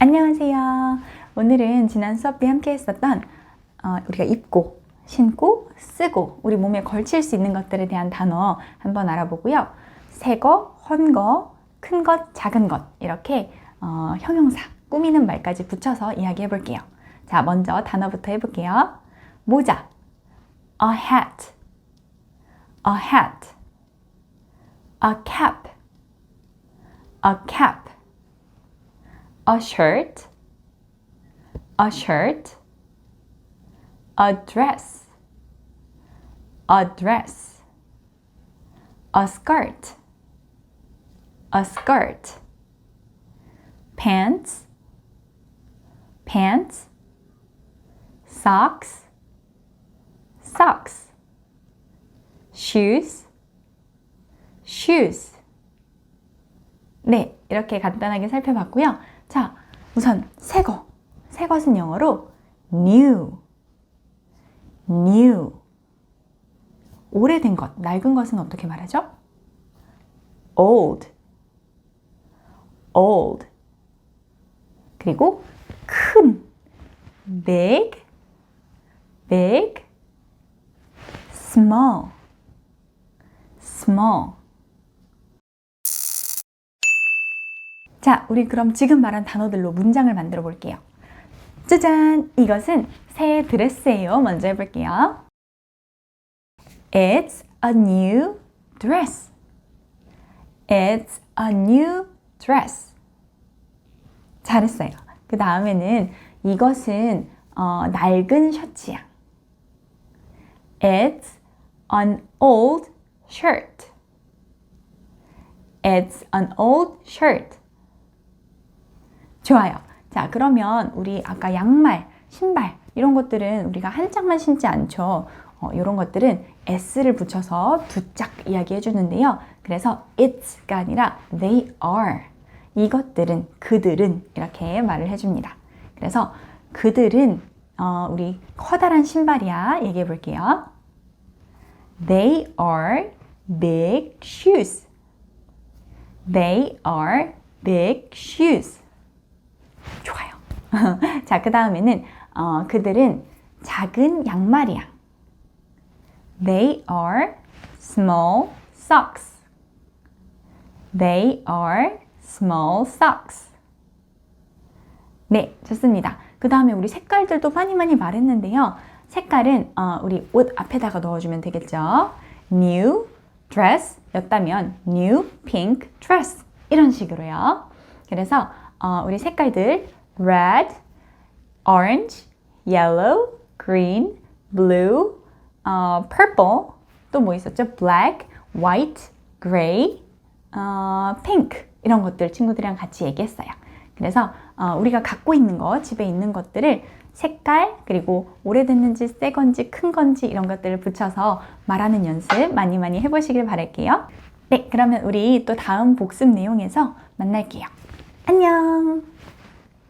안녕하세요. 오늘은 지난 수업 때 함께 했었던 어, 우리가 입고, 신고, 쓰고 우리 몸에 걸칠 수 있는 것들에 대한 단어 한번 알아보고요. 새 거, 헌 거, 큰 것, 작은 것 이렇게 어, 형용사, 꾸미는 말까지 붙여서 이야기해 볼게요. 자, 먼저 단어부터 해볼게요. 모자, a hat, a hat, a cap, a cap. a shirt, a shirt, a dress, a dress, a skirt, a skirt, pants, pants, socks, socks, shoes, shoes. 네, 이렇게 간단하게 살펴봤고요. 자, 우선 새 거. 새 것은 영어로 new. new. 오래된 것, 낡은 것은 어떻게 말하죠? old. old. 그리고 큰 big. big. small. small. 자, 우리 그럼 지금 말한 단어들로 문장을 만들어 볼게요. 짜잔! 이것은 새 드레스예요. 먼저 해볼게요. It's a new dress. It's a new dress. 잘했어요. 그 다음에는 이것은 어, 낡은 셔츠야. It's an old shirt. It's an old shirt. 좋아요. 자, 그러면 우리 아까 양말, 신발 이런 것들은 우리가 한 짝만 신지 않죠. 어, 이런 것들은 s를 붙여서 두 짝 이야기해 주는데요. 그래서 it's가 아니라 they are. 이것들은 그들은 이렇게 말을 해줍니다. 그래서 그들은 어, 우리 커다란 신발이야 얘기해 볼게요. They are big shoes. They are big shoes. 좋아요. 자, 그 다음에는 어, 그들은 작은 양말이야. They are small socks. They are small socks. 네, 좋습니다. 그 다음에 우리 색깔들도 많이 많이 말했는데요. 색깔은 어, 우리 옷 앞에다가 넣어주면 되겠죠. New dress 였다면 new pink dress 이런 식으로요. 그래서 어, 우리 색깔들 red, orange, yellow, green, blue, 어, purple 또 뭐 있었죠? black, white, gray, 어, pink 이런 것들 친구들이랑 같이 얘기했어요. 그래서 어, 우리가 갖고 있는 거, 집에 있는 것들을 색깔 그리고 오래됐는지 새 건지 큰 건지 이런 것들을 붙여서 말하는 연습 많이 많이 해보시길 바랄게요. 네, 그러면 우리 또 다음 복습 내용에서 만날게요. 안녕.